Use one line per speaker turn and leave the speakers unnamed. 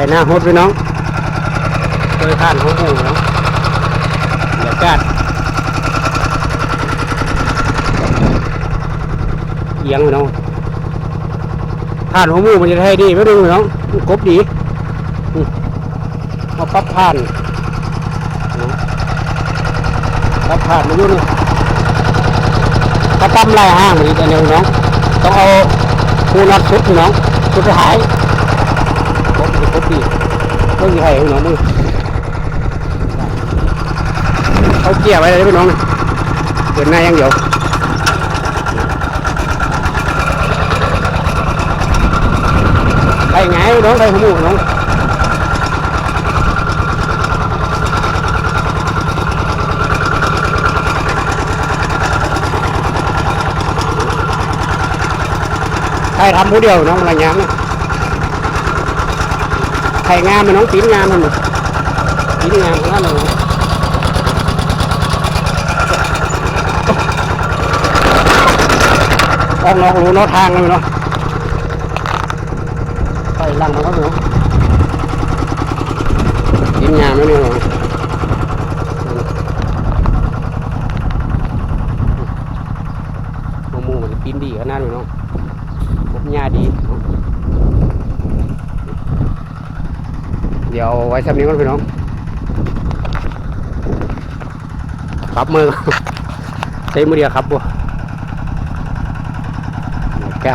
ข่หน้าฮดพี่น้องโดยท่านของหมูเนาะบรรยากาศเอียงพี่น้องท่านของหมูมันจะให้ดีไม่ดูเน้องกบดีเอาปรับผ่านปรับผ่านมาอยู่นี่ถ้าตั้มลายห้างมันจะเร็วน้องต้องเอาคูนัดชุดน้องชุดสุดท้ายครบดีครบดีต้อ งมีใครพี่น้องมึงเขาเกี่ยไว้เลยพี่น้องเดินหน้าย่างเดียวไปไงพี่น้องไปขโมยน้องใครทำผู้เดียวน้องอะไรเงี้ ยนะใครงามมันน้องปีนงามมันปีนงามของนั่นเลยออกนอกรู้นอกทางเลยเนาะไปลังมันก็ดูกินงามแล้วเนี่ยเนาะมะม่วงมันกินดีขนาดนี้เนาะพบหญ้าดี เดี๋ยวไว้สักนี้ก่อนพี่น้องครับมือใช้มือเดียวครับบัวแก๊